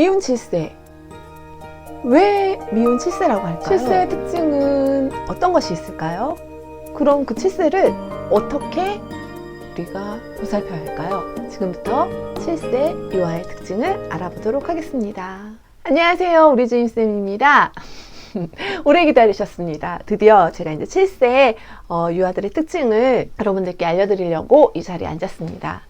미운 칠세. 왜 미운 칠세라고 할까요? 칠세의 특징은 어떤 것이 있을까요? 그럼 그 칠세를 어떻게 우리가 보살펴야 할까요? 지금부터 칠세 유아의 특징을 알아보도록 하겠습니다. 안녕하세요. 우리 주임쌤입니다. 오래 기다리셨습니다. 드디어 제가 이제 7세 어, 유아들의 특징을 여러분들께 알려드리려고 이 자리에 앉았습니다.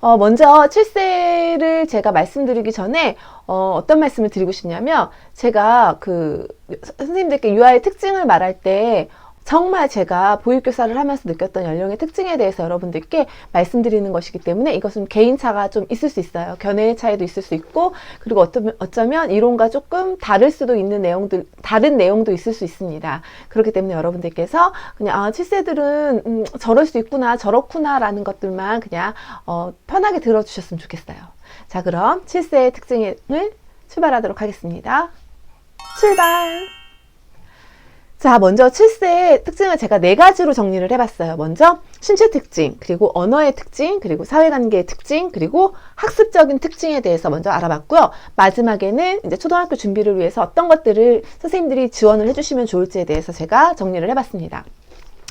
어, 먼저 7세를 제가 말씀드리기 전에 어, 어떤 말씀을 드리고 싶냐면 제가 그 선생님들께 유아의 특징을 말할 때 정말 제가 보육교사를 하면서 느꼈던 연령의 특징에 대해서 여러분들께 말씀드리는 것이기 때문에 이것은 개인차가 좀 있을 수 있어요. 견해의 차이도 있을 수 있고, 그리고 어쩌면, 어쩌면 이론과 조금 다를 수도 있는 내용들, 다른 내용도 있을 수 있습니다. 그렇기 때문에 여러분들께서 그냥, 아, 7세들은, 음, 저럴 수 있구나, 저렇구나, 라는 것들만 그냥, 어, 편하게 들어주셨으면 좋겠어요. 자, 그럼 7세의 특징을 출발하도록 하겠습니다. 출발! 자, 먼저 7세의 특징을 제가 네 가지로 정리를 해봤어요. 먼저 신체 특징, 그리고 언어의 특징, 그리고 사회관계의 특징, 그리고 학습적인 특징에 대해서 먼저 알아봤고요. 마지막에는 이제 초등학교 준비를 위해서 어떤 것들을 선생님들이 지원을 해주시면 좋을지에 대해서 제가 정리를 해봤습니다.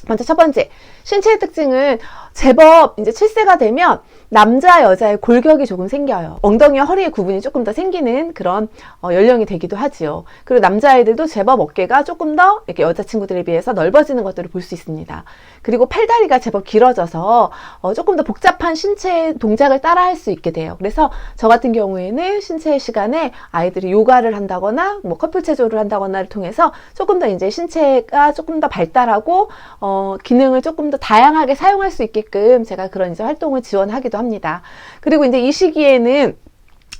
먼저 첫 번째, 신체의 특징은 제법 이제 7세가 되면 남자, 여자의 골격이 조금 생겨요. 엉덩이와 허리의 구분이 조금 더 생기는 그런 어, 연령이 되기도 하지요. 그리고 남자아이들도 제법 어깨가 조금 더 이렇게 여자친구들에 비해서 넓어지는 것들을 볼 수 있습니다. 그리고 팔다리가 제법 길어져서 어, 조금 더 복잡한 신체 동작을 따라 할 수 있게 돼요. 그래서 저 같은 경우에는 신체 시간에 아이들이 요가를 한다거나 뭐 커플 체조를 한다거나를 통해서 조금 더 이제 신체가 조금 더 발달하고 어, 기능을 조금 더 다양하게 사용할 수 있게 끔 제가 그런 이제 활동을 지원하기도 합니다. 그리고 이제 이 시기에는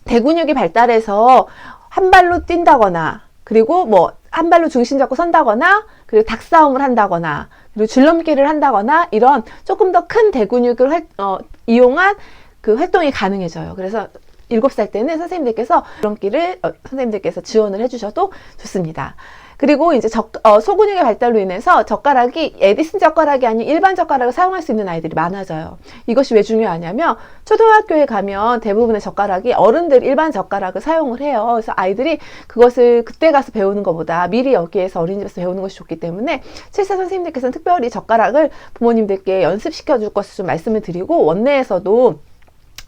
대근육이 발달해서 한 발로 뛴다거나 그리고 뭐 한 발로 중심 잡고 선다거나 그리고 닭싸움을 한다거나 그리고 줄넘기를 한다거나 이런 조금 더 큰 대근육을 활, 어, 이용한 그 활동이 가능해져요. 그래서 일곱 살 때는 선생님들께서 줄넘기를 어, 선생님들께서 지원을 해주셔도 좋습니다. 그리고 이제 적, 어, 소근육의 발달로 인해서 젓가락이 에디슨 젓가락이 아닌 일반 젓가락을 사용할 수 있는 아이들이 많아져요. 이것이 왜 중요하냐면 초등학교에 가면 대부분의 젓가락이 어른들 일반 젓가락을 사용을 해요. 그래서 아이들이 그것을 그때 가서 배우는 것보다 미리 여기에서 어린이집에서 배우는 것이 좋기 때문에 칠사 선생님들께서는 특별히 젓가락을 부모님들께 연습시켜 줄 것을 좀 말씀을 드리고 원내에서도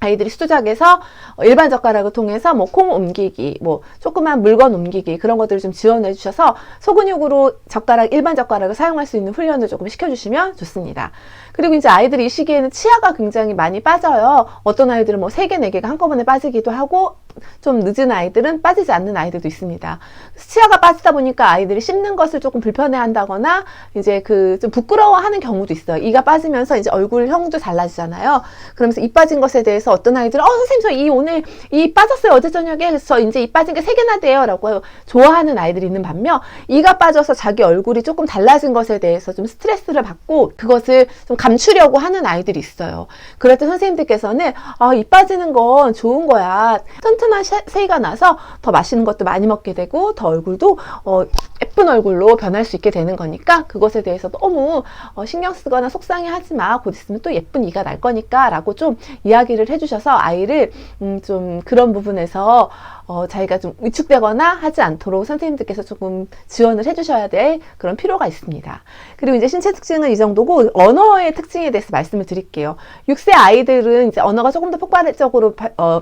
아이들이 수작에서 일반 젓가락을 통해서 뭐 콩 옮기기, 뭐 조그만 물건 옮기기 그런 것들을 좀 지원해 주셔서 소근육으로 젓가락 일반 젓가락을 사용할 수 있는 훈련을 조금 시켜주시면 좋습니다. 그리고 이제 아이들이 이 시기에는 치아가 굉장히 많이 빠져요. 어떤 아이들은 뭐 세 개, 네 개가 한꺼번에 빠지기도 하고 좀 늦은 아이들은 빠지지 않는 아이들도 있습니다. 치아가 빠지다 보니까 아이들이 씹는 것을 조금 불편해 한다거나 이제 그 좀 부끄러워하는 경우도 있어요. 이가 빠지면서 이제 얼굴형도 달라지잖아요. 그러면서 이 빠진 것에 대해서 어떤 아이들은 어 선생님 저 이 오늘 이 빠졌어요 어제 저녁에 그래서 이제 이 빠진 게 세 개나 돼요라고 좋아하는 아이들이 있는 반면 이가 빠져서 자기 얼굴이 조금 달라진 것에 대해서 좀 스트레스를 받고 그것을 좀 감추려고 하는 아이들이 있어요. 그럴 때 선생님들께서는 아, 이 빠지는 건 좋은 거야. 튼튼한 세이가 나서 더 맛있는 것도 많이 먹게 되고 더 얼굴도 어, 예쁜 얼굴로 변할 수 있게 되는 거니까 그것에 대해서 너무 어, 신경 쓰거나 속상해 하지 마. 곧 있으면 또 예쁜 이가 날 거니까 라고 좀 이야기를 해주셔서 아이를 음, 좀 그런 부분에서 어, 자기가 좀 위축되거나 하지 않도록 선생님들께서 조금 지원을 해주셔야 될 그런 필요가 있습니다. 그리고 이제 신체 특징은 이 정도고 언어의 특징에 대해서 말씀을 드릴게요. 6세 아이들은 이제 언어가 조금 더 폭발적으로 어,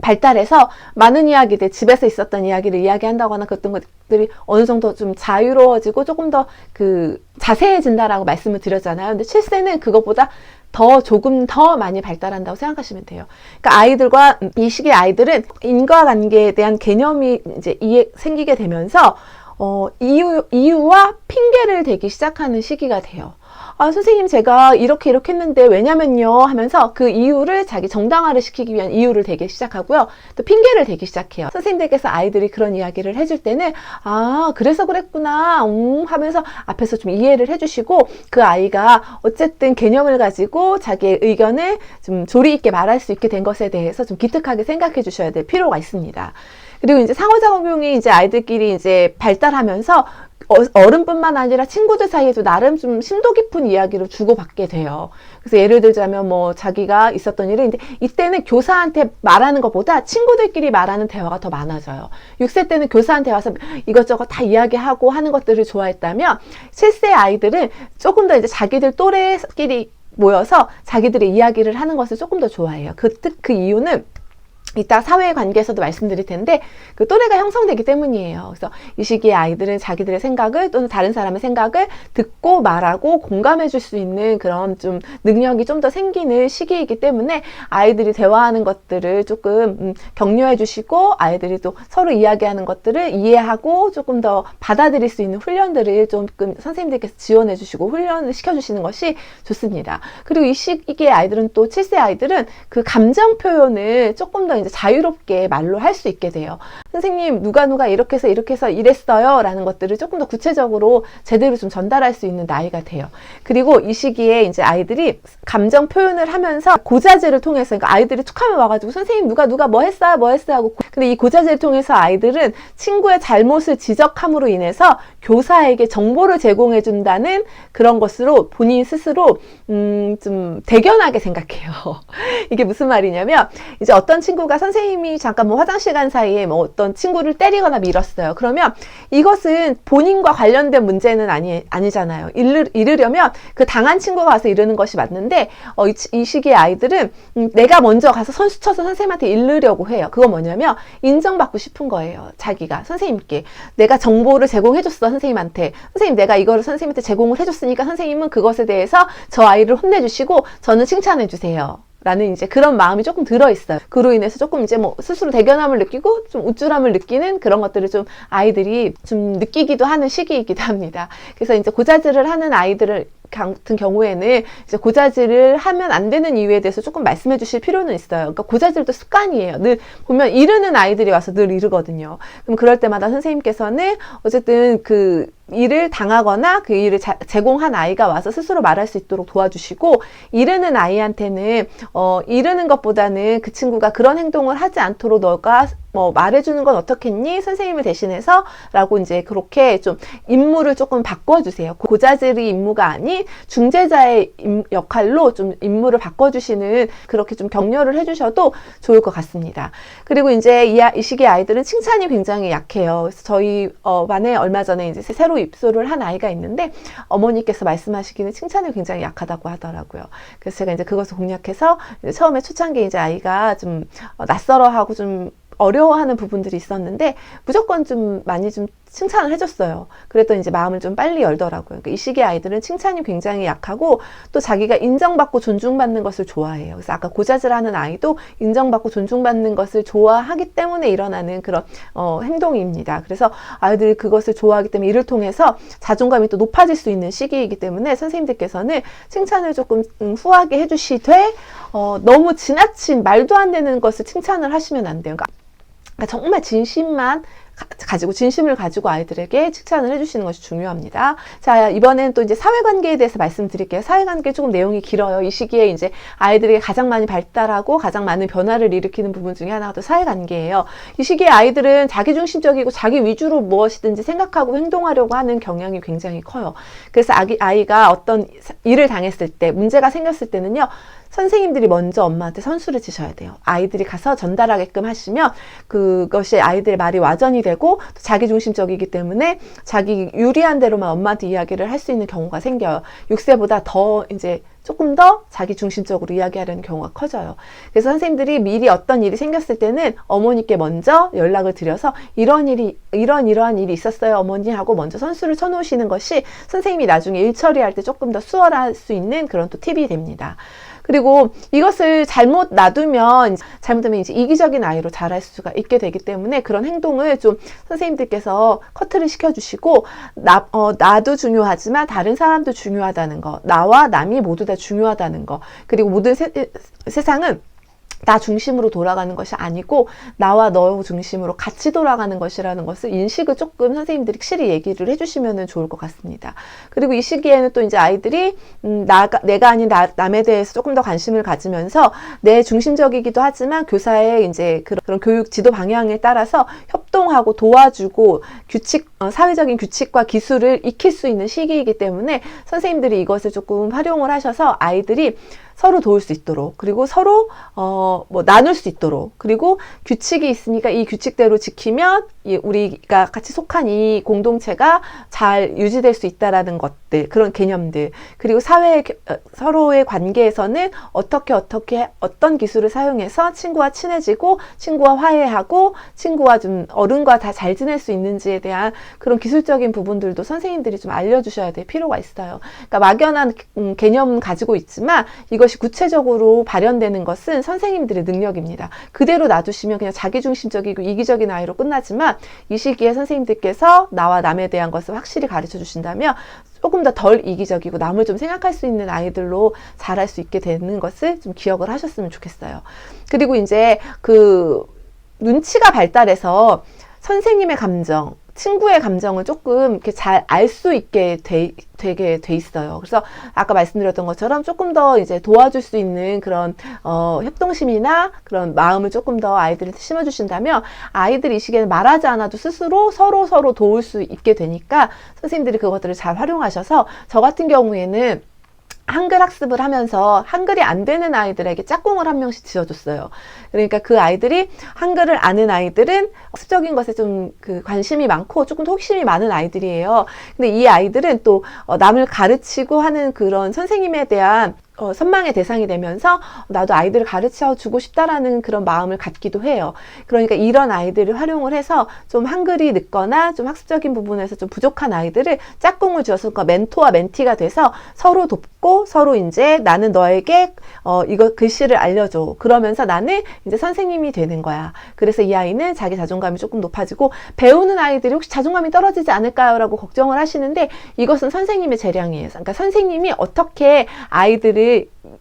발달해서 많은 이야기들, 집에서 있었던 이야기를 이야기한다거나 그랬던 것들이 어느 정도 좀 자유로워지고 조금 더 그 자세해진다라고 말씀을 드렸잖아요. 근데 7세는 그것보다 더 조금 더 많이 발달한다고 생각하시면 돼요. 그러니까 아이들과 이 시기 아이들은 인과관계에 대한 개념이 이제 이해 생기게 되면서 어, 이유, 이유와 핑계를 대기 시작하는 시기가 돼요. 아, 선생님 제가 이렇게 이렇게 했는데 왜냐면요 하면서 그 이유를 자기 정당화를 시키기 위한 이유를 대기 시작하고요. 또 핑계를 대기 시작해요. 선생님들께서 아이들이 그런 이야기를 해줄 때는 아 그래서 그랬구나 음 하면서 앞에서 좀 이해를 해주시고 그 아이가 어쨌든 개념을 가지고 자기의 의견을 좀 조리 있게 말할 수 있게 된 것에 대해서 좀 기특하게 생각해 주셔야 될 필요가 있습니다. 그리고 이제 상호작용이 이제 아이들끼리 이제 발달하면서 어- 어른뿐만 아니라 친구들 사이에도 나름 좀 심도 깊은 이야기를 주고받게 돼요. 그래서 예를 들자면 뭐 자기가 있었던 일을 근데 이때는 교사한테 말하는 것보다 친구들끼리 말하는 대화가 더 많아져요. 6세 때는 교사한테 와서 이것저것 다 이야기하고 하는 것들을 좋아했다면 7세 아이들은 조금 더 이제 자기들 또래끼리 모여서 자기들의 이야기를 하는 것을 조금 더 좋아해요. 그, 뜻- 그 이유는 이따 사회 관계에서도 말씀드릴 텐데 그 또래가 형성되기 때문이에요. 그래서 이 시기에 아이들은 자기들의 생각을 또는 다른 사람의 생각을 듣고 말하고 공감해 줄 수 있는 그런 좀 능력이 좀 더 생기는 시기이기 때문에 아이들이 대화하는 것들을 조금 음, 격려해 주시고 아이들이 또 서로 이야기하는 것들을 이해하고 조금 더 받아들일 수 있는 훈련들을 조금 선생님들께서 지원해 주시고 훈련을 시켜 주시는 것이 좋습니다. 그리고 이 시기에 아이들은 또 7세 아이들은 그 감정 표현을 조금 더 이제 자유롭게 말로 할 수 있게 돼요. 선생님, 누가 누가 이렇게 해서 이렇게 해서 이랬어요. 라는 것들을 조금 더 구체적으로 제대로 좀 전달할 수 있는 나이가 돼요. 그리고 이 시기에 이제 아이들이 감정 표현을 하면서 고자질을 통해서, 그러니까 아이들이 툭하면 와가지고 선생님 누가 누가 뭐 했어요? 뭐 했어요? 하고. 근데 이 고자질을 통해서 아이들은 친구의 잘못을 지적함으로 인해서 교사에게 정보를 제공해 준다는 그런 것으로 본인 스스로 음, 좀 대견하게 생각해요. 이게 무슨 말이냐면 이제 어떤 친구가 선생님이 잠깐 뭐 화장실 간 사이에 뭐 어떤 친구를 때리거나 밀었어요. 그러면 이것은 본인과 관련된 문제는 아니, 아니잖아요. 이르, 이르려면 그 당한 친구가 와서 이르는 것이 맞는데 어, 이, 이 시기의 아이들은 음, 내가 먼저 가서 선수 쳐서 선생님한테 이르려고 해요. 그건 뭐냐면 인정받고 싶은 거예요. 자기가 선생님께 내가 정보를 제공해줬어 선생님한테 선생님 내가 이거를 선생님한테 제공을 해줬으니까 선생님은 그것에 대해서 저 아이를 혼내주시고 저는 칭찬해주세요. 라는 이제 그런 마음이 조금 들어 있어요. 그로 인해서 조금 이제 뭐 스스로 대견함을 느끼고 좀 우쭐함을 느끼는 그런 것들을 좀 아이들이 좀 느끼기도 하는 시기이기도 합니다. 그래서 이제 고자질을 하는 아이들을 같은 경우에는 이제 고자질을 하면 안 되는 이유에 대해서 조금 말씀해 주실 필요는 있어요. 그러니까 고자질도 습관이에요. 늘 보면 이르는 아이들이 와서 늘 이르거든요. 그럼 그럴 때마다 선생님께서는 어쨌든 그 일을 당하거나 그 일을 자- 제공한 아이가 와서 스스로 말할 수 있도록 도와주시고 이르는 아이한테는 어 이르는 것보다는 그 친구가 그런 행동을 하지 않도록 너가 뭐 말해주는 건 어떻겠니? 선생님을 대신해서 라고 이제 그렇게 좀 임무를 조금 바꿔주세요. 고자질이 임무가 아닌 중재자의 임- 역할로 좀 임무를 바꿔주시는 그렇게 좀 격려를 해주셔도 좋을 것 같습니다. 그리고 이제 이, 아- 이 시기 아이들은 칭찬이 굉장히 약해요. 그래서 저희 어, 반에 얼마 전에 이제 새로 입소를 한 아이가 있는데 어머니께서 말씀하시기는 칭찬이 굉장히 약하다고 하더라고요. 그래서 제가 이제 그것을 공략해서 이제 처음에 초창기에 이제 아이가 좀 어, 낯설어하고 좀 어려워하는 부분들이 있었는데 무조건 좀 많이 좀 칭찬을 해줬어요. 그랬더니 이제 마음을 좀 빨리 열더라고요. 그러니까 이 시기 아이들은 칭찬이 굉장히 약하고 또 자기가 인정받고 존중받는 것을 좋아해요. 그래서 아까 고자질하는 아이도 인정받고 존중받는 것을 좋아하기 때문에 일어나는 그런 어, 행동입니다. 그래서 아이들이 그것을 좋아하기 때문에 이를 통해서 자존감이 또 높아질 수 있는 시기이기 때문에 선생님들께서는 칭찬을 조금 음, 후하게 해주시되 어, 너무 지나친 말도 안 되는 것을 칭찬을 하시면 안 돼요. 그러니까 그러니까 정말 진심만 가- 가지고 진심을 가지고 아이들에게 칭찬을 해주시는 것이 중요합니다. 자 이번엔 또 이제 사회관계에 대해서 말씀드릴게요. 사회관계 조금 내용이 길어요. 이 시기에 이제 아이들에게 가장 많이 발달하고 가장 많은 변화를 일으키는 부분 중에 하나가 또 사회관계예요. 이 시기에 아이들은 자기중심적이고 자기 위주로 무엇이든지 생각하고 행동하려고 하는 경향이 굉장히 커요. 그래서 아기, 아이가 어떤 일을 당했을 때 문제가 생겼을 때는요. 선생님들이 먼저 엄마한테 선수를 치셔야 돼요. 아이들이 가서 전달하게끔 하시면 그것이 아이들의 말이 와전이 되고 또 자기 중심적이기 때문에 자기 유리한 대로만 엄마한테 이야기를 할 수 있는 경우가 생겨요. 6세보다 더 이제 조금 더 자기 중심적으로 이야기하려는 경우가 커져요. 그래서 선생님들이 미리 어떤 일이 생겼을 때는 어머니께 먼저 연락을 드려서 이런 일이 이런 이러한 일이 있었어요 어머니 하고 먼저 선수를 쳐놓으시는 것이 선생님이 나중에 일 처리할 때 조금 더 수월할 수 있는 그런 또 팁이 됩니다. 그리고 이것을 잘못 놔두면 잘못하면 이제 이기적인 아이로 자랄 수가 있게 되기 때문에 그런 행동을 좀 선생님들께서 커트를 시켜주시고 나, 어, 나도 중요하지만 다른 사람도 중요하다는 거 나와 남이 모두 다 중요하다는 거 그리고 모든 세, 세상은 나 중심으로 돌아가는 것이 아니고 나와 너 중심으로 같이 돌아가는 것이라는 것을 인식을 조금 선생님들이 확실히 얘기를 해주시면 좋을 것 같습니다. 그리고 이 시기에는 또 이제 아이들이 음, 나가, 내가 아닌 나, 남에 대해서 조금 더 관심을 가지면서 내 중심적이기도 하지만 교사의 이제 그런, 그런 교육 지도 방향에 따라서 협 동하고 도와주고 규칙 어, 사회적인 규칙과 기술을 익힐 수 있는 시기이기 때문에 선생님들이 이것을 조금 활용을 하셔서 아이들이 서로 도울 수 있도록 그리고 서로 어 뭐 나눌 수 있도록 그리고 규칙이 있으니까 이 규칙대로 지키면 이 우리가 같이 속한 이 공동체가 잘 유지될 수 있다라는 것들 그런 개념들 그리고 사회 어, 서로의 관계에서는 어떻게 어떻게 어떤 기술을 사용해서 친구와 친해지고 친구와 화해하고 친구와 좀 어른과 다 잘 지낼 수 있는지에 대한 그런 기술적인 부분들도 선생님들이 좀 알려주셔야 될 필요가 있어요. 그러니까 막연한 음, 개념은 가지고 있지만 이것이 구체적으로 발현되는 것은 선생님들의 능력입니다. 그대로 놔두시면 그냥 자기중심적이고 이기적인 아이로 끝나지만 이 시기에 선생님들께서 나와 남에 대한 것을 확실히 가르쳐 주신다면 조금 더 덜 이기적이고 남을 좀 생각할 수 있는 아이들로 자랄 수 있게 되는 것을 좀 기억을 하셨으면 좋겠어요. 그리고 이제 그 눈치가 발달해서 선생님의 감정, 친구의 감정을 조금 이렇게 잘 알 수 있게 돼, 되게 돼 있어요. 그래서 아까 말씀드렸던 것처럼 조금 더 이제 도와줄 수 있는 그런 어, 협동심이나 그런 마음을 조금 더 아이들한테 심어주신다면 아이들이 이 시기에는 말하지 않아도 스스로 서로 서로 도울 수 있게 되니까 선생님들이 그것들을 잘 활용하셔서 저 같은 경우에는 한글 학습을 하면서 한글이 안 되는 아이들에게 짝꿍을 한 명씩 지어줬어요. 그러니까 그 아이들이 한글을 아는 아이들은 학습적인 것에 좀 그 관심이 많고 조금 더 호기심이 많은 아이들이에요. 근데 이 아이들은 또 어, 남을 가르치고 하는 그런 선생님에 대한 어, 선망의 대상이 되면서 나도 아이들을 가르쳐 주고 싶다라는 그런 마음을 갖기도 해요. 그러니까 이런 아이들을 활용을 해서 좀 한글이 늦거나 좀 학습적인 부분에서 좀 부족한 아이들을 짝꿍을 주어서 그러니까 멘토와 멘티가 돼서 서로 돕고 서로 이제 나는 너에게 어, 이거 글씨를 알려줘. 그러면서 나는 이제 선생님이 되는 거야. 그래서 이 아이는 자기 자존감이 조금 높아지고 배우는 아이들이 혹시 자존감이 떨어지지 않을까요? 라고 걱정을 하시는데 이것은 선생님의 재량이에요. 그러니까 선생님이 어떻게 아이들을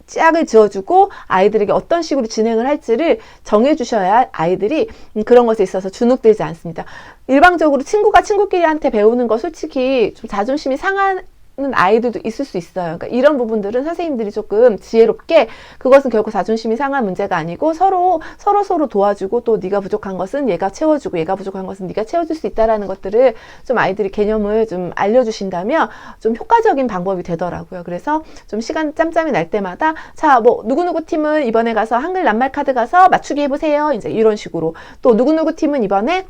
짝을 지어주고 아이들에게 어떤 식으로 진행을 할지를 정해주셔야 아이들이 그런 것에 있어서 주눅들지 않습니다. 일방적으로 친구가 친구끼리한테 배우는 거 솔직히 좀 자존심이 상한 는 아이들도 있을 수 있어요. 그러니까 이런 부분들은 선생님들이 조금 지혜롭게 그것은 결국 자존심이 상한 문제가 아니고 서로 서로 서로 도와주고 또 네가 부족한 것은 얘가 채워주고 얘가 부족한 것은 네가 채워줄 수 있다라는 것들을 좀 아이들이 개념을 좀 알려주신다면 좀 효과적인 방법이 되더라고요. 그래서 좀 시간 짬짬이 날 때마다 자 뭐 누구누구 팀은 이번에 가서 한글 낱말 카드 가서 맞추기 해보세요. 이제 이런 식으로 또 누구누구 팀은 이번에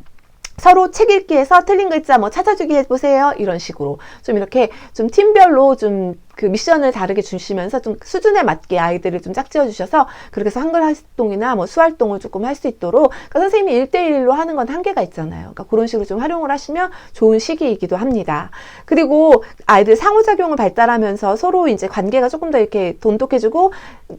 서로 책 읽기에서 틀린 글자 뭐 찾아주기 해보세요. 이런 식으로 좀 이렇게 좀 팀별로 좀그 미션을 다르게 주시면서 좀 수준에 맞게 아이들을 좀 짝지어 주셔서 그렇게 해서 한글 활동이나 뭐 수활동을 조금 할 수 있도록 그러니까 선생님이 일대일로 하는 건 한계가 있잖아요. 그러니까 그런 식으로 좀 활용을 하시면 좋은 시기이기도 합니다. 그리고 아이들 상호작용을 발달하면서 서로 이제 관계가 조금 더 이렇게 돈독해지고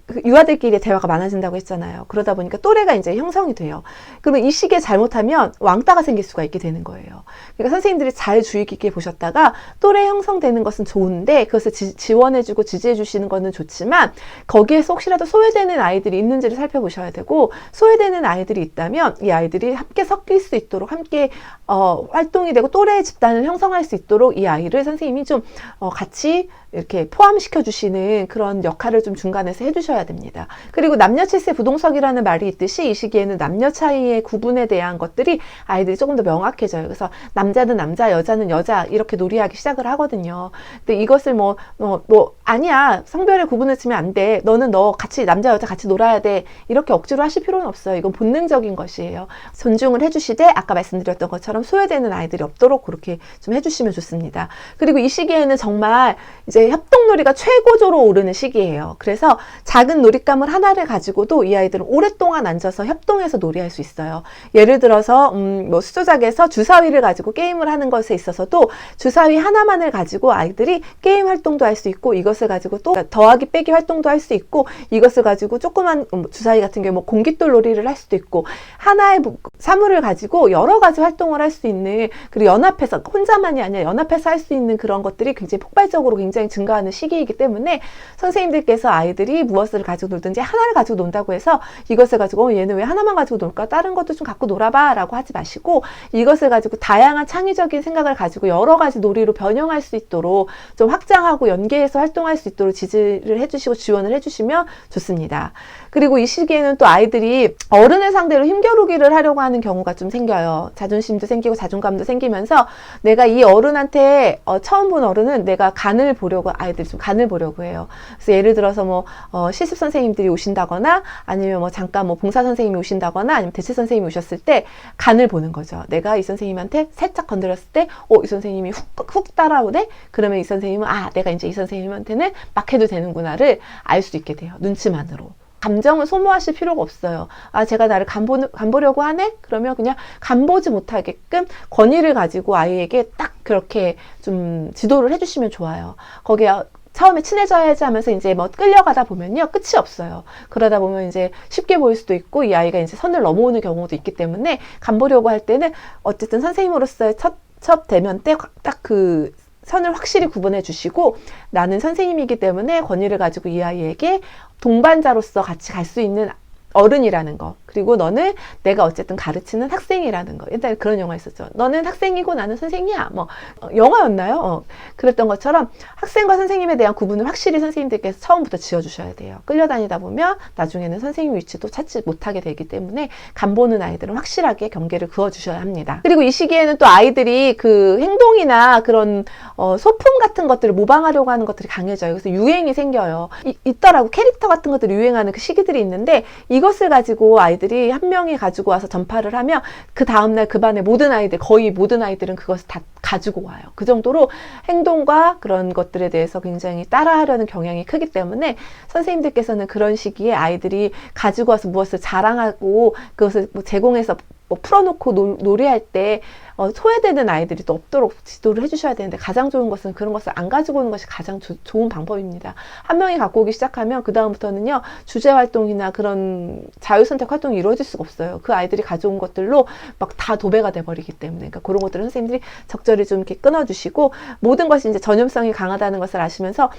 그 유아들끼리 대화가 많아진다고 했잖아요. 그러다 보니까 또래가 이제 형성이 돼요. 그러면 이 시기에 잘못하면 왕따가 생길 수가 있게 되는 거예요. 그러니까 선생님들이 잘 주의 깊게 보셨다가 또래 형성되는 것은 좋은데 그것을 지, 지원해주고 지지해주시는 거는 좋지만 거기에서 혹시라도 소외되는 아이들이 있는지를 살펴보셔야 되고 소외되는 아이들이 있다면 이 아이들이 함께 섞일 수 있도록 함께 어, 활동이 되고 또래 집단을 형성할 수 있도록 이 아이를 선생님이 좀 어, 같이 이렇게 포함시켜 주시는 그런 역할을 좀 중간에서 해주셔야 됩니다. 그리고 남녀 칠세 부동석이라는 말이 있듯이 이 시기에는 남녀 차이의 구분에 대한 것들이 아이들이 조금 더 명확해져요. 그래서 남자는 남자, 여자는 여자 이렇게 놀이하기 시작을 하거든요. 근데 이것을 뭐, 뭐, 뭐 아니야 성별의 구분을 치면 안 돼. 너는 너 같이 남자 여자 같이 놀아야 돼. 이렇게 억지로 하실 필요는 없어요. 이건 본능적인 것이에요. 존중을 해주시되 아까 말씀드렸던 것처럼 소외되는 아이들이 없도록 그렇게 좀 해주시면 좋습니다. 그리고 이 시기에는 정말 이제 협동놀이가 최고조로 오르는 시기예요. 그래서 작은 놀잇감을 하나를 가지고도 이 아이들은 오랫동안 앉아서 협동해서 놀이할 수 있어요. 예를 들어서 음, 뭐 수조작에서 주사위를 가지고 게임을 하는 것에 있어서도 주사위 하나만을 가지고 아이들이 게임 활동도 할 수 있고 이것을 가지고 또 더하기 빼기 활동도 할 수 있고 이것을 가지고 조그만 음, 주사위 같은 경우 뭐 공깃돌 놀이를 할 수도 있고 하나의 사물을 가지고 여러 가지 활동을 할 수 있는 그리고 연합해서 혼자만이 아니라 연합해서 할 수 있는 그런 것들이 굉장히 폭발적으로 굉장히 증가하는 시기이기 때문에 선생님들께서 아이들이 무엇을 가지고 놀든지 하나를 가지고 논다고 해서 이것을 가지고 어, 얘는 왜 하나만 가지고 놀까? 다른 것도 좀 갖고 놀아봐 라고 하지 마시고 이것을 가지고 다양한 창의적인 생각을 가지고 여러 가지 놀이로 변형할 수 있도록 좀 확장하고 연계 해서 활동할 수 있도록 지지를 해주시고 지원을 해주시면 좋습니다. 그리고 이 시기에는 또 아이들이 어른을 상대로 힘겨루기를 하려고 하는 경우가 좀 생겨요. 자존심도 생기고 자존감도 생기면서 내가 이 어른한테 어, 처음 본 어른은 내가 간을 보려고 아이들이 좀 간을 보려고 해요. 그래서 예를 들어서 뭐 어, 실습 선생님들이 오신다거나 아니면 뭐 잠깐 뭐 봉사 선생님이 오신다거나 아니면 대체 선생님이 오셨을 때 간을 보는 거죠. 내가 이 선생님한테 살짝 건드렸을 때, 어, 이 선생님이 훅, 훅 따라오네? 그러면 이 선생님은, 아, 내가 이제 이 선생님한테는 막 해도 되는구나를 알 수 있게 돼요. 눈치만으로. 감정을 소모하실 필요가 없어요. 아, 제가 나를 간보, 간보려고 하네? 그러면 그냥 간보지 못하게끔 권위를 가지고 아이에게 딱 그렇게 좀 지도를 해주시면 좋아요. 거기에 처음에 친해져야지 하면서 이제 뭐 끌려가다 보면요. 끝이 없어요. 그러다 보면 이제 쉽게 보일 수도 있고 이 아이가 이제 선을 넘어오는 경우도 있기 때문에 간보려고 할 때는 어쨌든 선생님으로서의 첫, 첫 대면 때 딱 그 선을 확실히 구분해 주시고 나는 선생님이기 때문에 권위를 가지고 이 아이에게 동반자로서 같이 갈 수 있는 어른이라는 거. 그리고 너는 내가 어쨌든 가르치는 학생이라는 거. 옛날에 그런 영화 있었죠. 너는 학생이고 나는 선생이야. 뭐, 어, 영화였나요? 어, 그랬던 것처럼 학생과 선생님에 대한 구분을 확실히 선생님들께서 처음부터 지어주셔야 돼요. 끌려다니다 보면 나중에는 선생님 위치도 찾지 못하게 되기 때문에 간 보는 아이들은 확실하게 경계를 그어주셔야 합니다. 그리고 이 시기에는 또 아이들이 그 행동이나 그런 어, 소품 같은 것들을 모방하려고 하는 것들이 강해져요. 그래서 유행이 생겨요. 이, 있더라고. 캐릭터 같은 것들이 유행하는 그 시기들이 있는데 이것을 가지고 아이들 이 한 명이 가지고 와서 전파를 하면 그 다음날 그 반의 모든 아이들, 거의 모든 아이들은 그것을 다 가지고 와요. 그 정도로 행동과 그런 것들에 대해서 굉장히 따라하려는 경향이 크기 때문에 선생님들께서는 그런 시기에 아이들이 가지고 와서 무엇을 자랑하고 그것을 뭐 제공해서 뭐 풀어놓고 놀, 놀이할 때 어, 소외되는 아이들이 또 없도록 지도를 해주셔야 되는데 가장 좋은 것은 그런 것을 안 가지고 오는 것이 가장 조, 좋은 방법입니다. 한 명이 갖고 오기 시작하면 그 다음부터는요 주제 활동이나 그런 자유 선택 활동이 이루어질 수가 없어요. 그 아이들이 가져온 것들로 막 다 도배가 돼버리기 때문에 그러니까 그런 것들을 선생님들이 적절히 좀 이렇게 끊어주시고 모든 것이 이제 전염성이 강하다는 것을 아시면서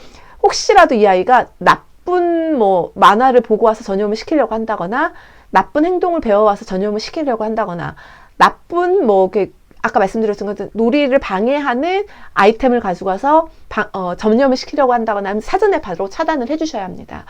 혹시라도 이 아이가 나쁜 뭐 만화를 보고 와서 전염을 시키려고 한다거나 나쁜 행동을 배워와서 전염을 시키려고 한다거나 나쁜 뭐 이렇게 아까 말씀드렸던 것처럼 놀이를 방해하는 아이템을 가지고 와서 방, 어, 전염을 시키려고 한다거나 사전에 바로 차단을 해주셔야 합니다.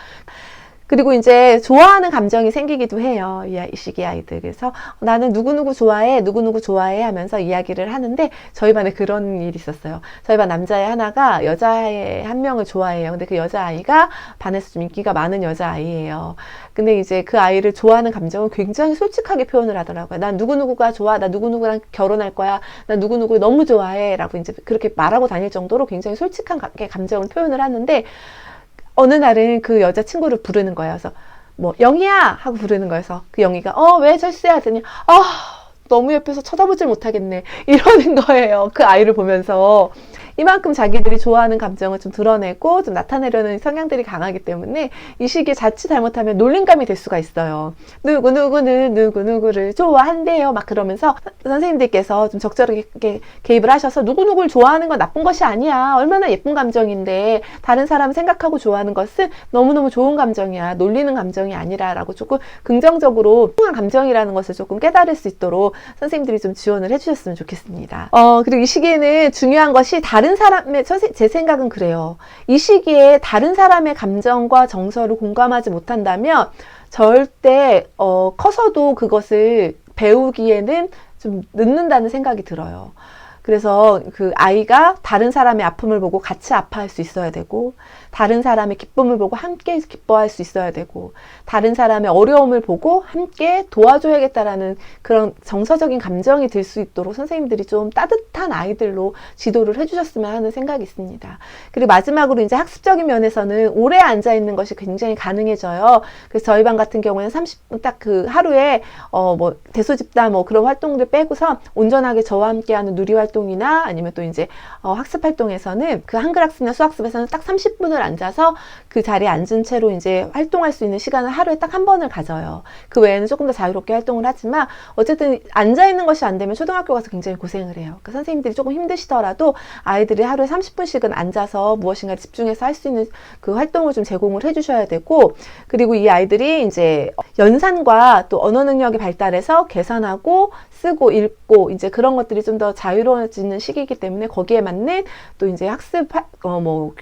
그리고 이제 좋아하는 감정이 생기기도 해요. 이, 이 시기 아이들. 그래서 나는 누구누구 좋아해, 누구누구 좋아해 하면서 이야기를 하는데 저희 반에 그런 일이 있었어요. 저희 반 남자애 하나가 여자애 한 명을 좋아해요. 근데 그 여자아이가 반에서 좀 인기가 많은 여자아이예요. 근데 이제 그 아이를 좋아하는 감정을 굉장히 솔직하게 표현을 하더라고요. 난 누구누구가 좋아. 나 누구누구랑 결혼할 거야. 나 누구누구 너무 좋아해. 라고 이제 그렇게 말하고 다닐 정도로 굉장히 솔직한 감정을 표현을 하는데 어느 날은 그 여자친구를 부르는. 그래서 뭐 영희야! 하고 부르는 거여서 그 영희가 어 왜 철수야 하더니 아 너무 옆에서 쳐다보질 못하겠네. 이러는 거예요. 그 아이를 보면서 이만큼 자기들이 좋아하는 감정을 좀 드러내고 좀 나타내려는 성향들이 강하기 때문에 이 시기에 자칫 잘못하면 놀림감이 될 수가 있어요. 누구 누구는 누구 누구를 좋아한대요. 막 그러면서 선생님들께서 좀 적절하게 개입을 하셔서 누구 누구를 좋아하는 건 나쁜 것이 아니야. 얼마나 예쁜 감정인데 다른 사람 생각하고 좋아하는 것은 너무너무 좋은 감정이야. 놀리는 감정이 아니라라고 조금 긍정적으로 풍한 감정이라는 것을 조금 깨달을 수 있도록 선생님들이 좀 지원을 해주셨으면 좋겠습니다. 어, 그리고 이 시기에는 중요한 것이 다른 다른 사람의 제 생각은 그래요. 이 시기에 다른 사람의 감정과 정서를 공감하지 못한다면 절대 어, 커서도 그것을 배우기에는 좀 늦는다는 생각이 들어요. 그래서 그 아이가 다른 사람의 아픔을 보고 같이 아파할 수 있어야 되고, 다른 사람의 기쁨을 보고 함께 기뻐할 수 있어야 되고, 다른 사람의 어려움을 보고 함께 도와줘야겠다라는 그런 정서적인 감정이 들 수 있도록 선생님들이 좀 따뜻한 아이들로 지도를 해주셨으면 하는 생각이 있습니다. 그리고 마지막으로 이제 학습적인 면에서는 오래 앉아 있는 것이 굉장히 가능해져요. 그래서 저희 반 같은 경우에는 30분 딱 그 하루에 어 뭐 대소 집단 뭐 그런 활동들 빼고서 온전하게 저와 함께하는 누리 활동 활동이나 아니면 또 이제 어, 학습 활동에서는 그 한글 학습이나 수학 학습에서는 딱 30분을 앉아서 그 자리에 앉은 채로 이제 활동할 수 있는 시간을 하루에 딱 한 번을 가져요. 그 외에는 조금 더 자유롭게 활동을 하지만 어쨌든 앉아 있는 것이 안 되면 초등학교 가서 굉장히 고생을 해요. 그 선생님들이 조금 힘드시더라도 아이들이 하루에 30분씩은 앉아서 무엇인가 집중해서 할 수 있는 그 활동을 좀 제공을 해주셔야 되고 그리고 이 아이들이 이제 연산과 또 언어 능력이 발달해서 계산하고 쓰고 읽고 이제 그런 것들이 좀 더 자유로워지는 시기이기 때문에 거기에 맞는 또 이제 학습 어 뭐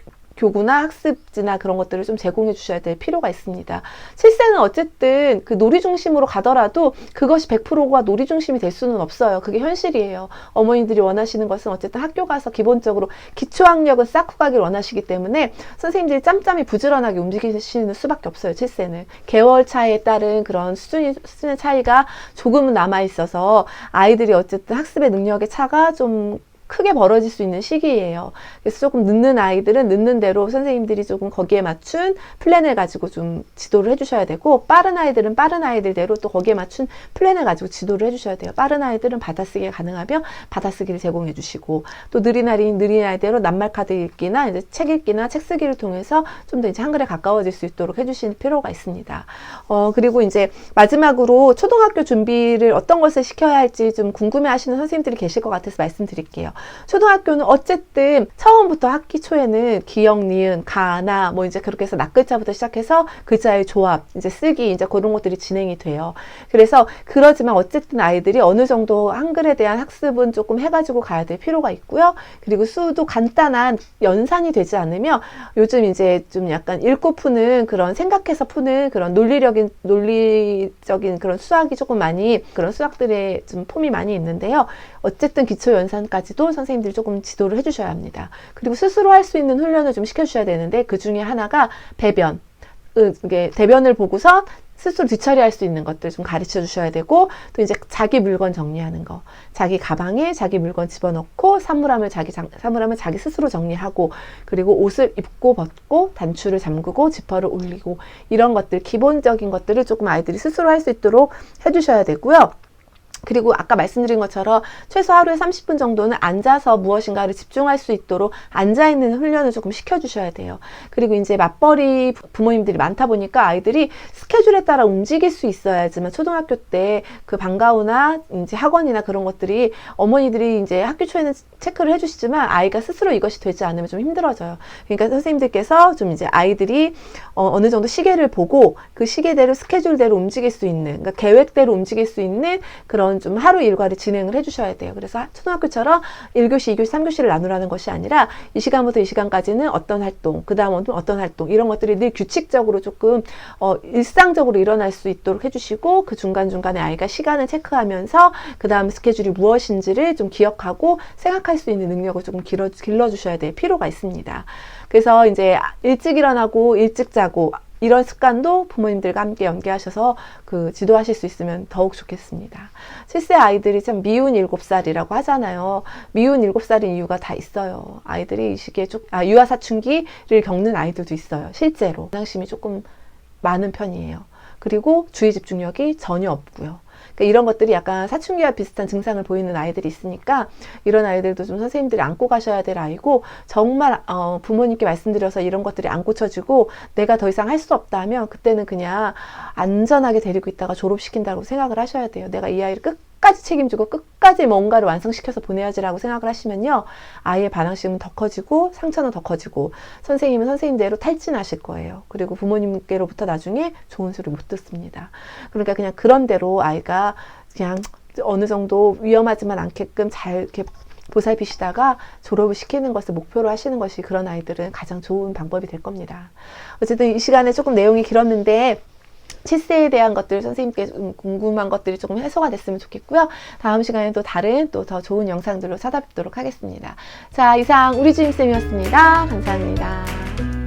교구나 학습지나 그런 것들을 좀 제공해 주셔야 될 필요가 있습니다. 7세는 어쨌든 그 놀이 중심으로 가더라도 그것이 100%가 놀이 중심이 될 수는 없어요. 그게 현실이에요. 어머니들이 원하시는 것은 어쨌든 학교 가서 기본적으로 기초학력은 쌓고 가길 원하시기 때문에 선생님들이 짬짬이 부지런하게 움직이시는 수밖에 없어요. 7세는. 개월 차에 따른 그런 수준이, 수준의 차이가 조금은 남아 있어서 아이들이 어쨌든 학습의 능력의 차가 좀 크게 벌어질 수 있는 시기예요. 그래서 조금 늦는 아이들은 늦는 대로 선생님들이 조금 거기에 맞춘 플랜을 가지고 좀 지도를 해주셔야 되고 빠른 아이들은 빠른 아이들대로 또 거기에 맞춘 플랜을 가지고 지도를 해주셔야 돼요. 빠른 아이들은 받아쓰기가 가능하면 받아쓰기를 제공해 주시고 또 느린 아이는 느린 아이대로 낱말 카드 읽기나 이제 책 읽기나 책 쓰기를 통해서 좀 더 이제 한글에 가까워질 수 있도록 해주실 필요가 있습니다. 어 그리고 이제 마지막으로 초등학교 준비를 어떤 것을 시켜야 할지 좀 궁금해하시는 선생님들이 계실 것 같아서 말씀드릴게요. 초등학교는 어쨌든 처음부터 학기 초에는 기역, 니은, 가나 뭐 이제 그렇게 해서 낱글자부터 시작해서 글자의 조합, 이제 쓰기 이제 그런 것들이 진행이 돼요. 그래서 그러지만 어쨌든 아이들이 어느 정도 한글에 대한 학습은 조금 해가지고 가야 될 필요가 있고요. 그리고 수도 간단한 연산이 되지 않으면 요즘 이제 좀 약간 읽고 푸는 그런 생각해서 푸는 그런 논리력인 논리적인 그런 수학이 조금 많이 그런 수학들의 좀 폼이 많이 있는데요. 어쨌든 기초 연산까지도 선생님들이 조금 지도를 해주셔야 합니다. 그리고 스스로 할 수 있는 훈련을 좀 시켜주셔야 되는데 그 중에 하나가 배변. 으, 이게 대변을 보고서 스스로 뒤처리할 수 있는 것들 좀 가르쳐 주셔야 되고 또 이제 자기 물건 정리하는 거 자기 가방에 자기 물건 집어넣고 사물함을 자기 장, 사물함을 자기 스스로 정리하고 그리고 옷을 입고 벗고 단추를 잠그고 지퍼를 올리고 이런 것들 기본적인 것들을 조금 아이들이 스스로 할 수 있도록 해주셔야 되고요. 그리고 아까 말씀드린 것처럼 최소 하루에 30분 정도는 앉아서 무엇인가를 집중할 수 있도록 앉아있는 훈련을 조금 시켜주셔야 돼요. 그리고 이제 맞벌이 부모님들이 많다 보니까 아이들이 스케줄에 따라 움직일 수 있어야지만 초등학교 때 그 방과후나 이제 학원이나 그런 것들이 어머니들이 이제 학교 초에는 체크를 해주시지만 아이가 스스로 이것이 되지 않으면 좀 힘들어져요. 그러니까 선생님들께서 좀 이제 아이들이 어, 어느 정도 시계를 보고 그 시계대로 스케줄대로 움직일 수 있는, 그러니까 계획대로 움직일 수 있는 그런 좀 하루 일과를 진행을 해주셔야 돼요. 그래서 초등학교처럼 1교시, 2교시, 3교시를 나누라는 것이 아니라 이 시간부터 이 시간까지는 어떤 활동, 그 다음은 어떤 활동, 이런 것들이 늘 규칙적으로 조금 어, 일상적으로 일어날 수 있도록 해주시고 그 중간중간에 아이가 시간을 체크하면서 그 다음 스케줄이 무엇인지를 좀 기억하고 생각할 수 있는 능력을 조금 길러, 길러주셔야 될 필요가 있습니다. 그래서 이제 일찍 일어나고 일찍 자고 이런 습관도 부모님들과 함께 연계하셔서 그 지도하실 수 있으면 더욱 좋겠습니다. 7세 아이들이 참 미운 7살이라고 하잖아요. 미운 7살인 이유가 다 있어요. 아이들이 이 시기에 좀, 아, 유아 사춘기를 겪는 아이들도 있어요. 실제로. 부당심이 조금 많은 편이에요. 그리고 주의 집중력이 전혀 없고요. 그러니까 이런 것들이 약간 사춘기와 비슷한 증상을 보이는 아이들이 있으니까 이런 아이들도 좀 선생님들이 안고 가셔야 될 아이고 정말 어, 부모님께 말씀드려서 이런 것들이 안 고쳐지고 내가 더 이상 할 수 없다 하면 그때는 그냥 안전하게 데리고 있다가 졸업시킨다고 생각을 하셔야 돼요. 내가 이 아이를 끝 까지 책임지고 끝까지 뭔가를 완성시켜서 보내야지라고 생각을 하시면요. 아이의 반항심은 더 커지고 상처는 더 커지고 선생님은 선생님대로 탈진하실 거예요. 그리고 부모님께로부터 나중에 좋은 소리 못 듣습니다. 그러니까 그냥 그런 대로 아이가 그냥 어느 정도 위험하지만 않게끔 잘 이렇게 보살피시다가 졸업을 시키는 것을 목표로 하시는 것이 그런 아이들은 가장 좋은 방법이 될 겁니다. 어쨌든 이 시간에 조금 내용이 길었는데 7세에 대한 것들 선생님께 좀 궁금한 것들이 조금 해소가 됐으면 좋겠고요. 다음 시간에 또 다른 또 더 좋은 영상들로 찾아뵙도록 하겠습니다. 자, 이상 우리 주임쌤이었습니다. 감사합니다.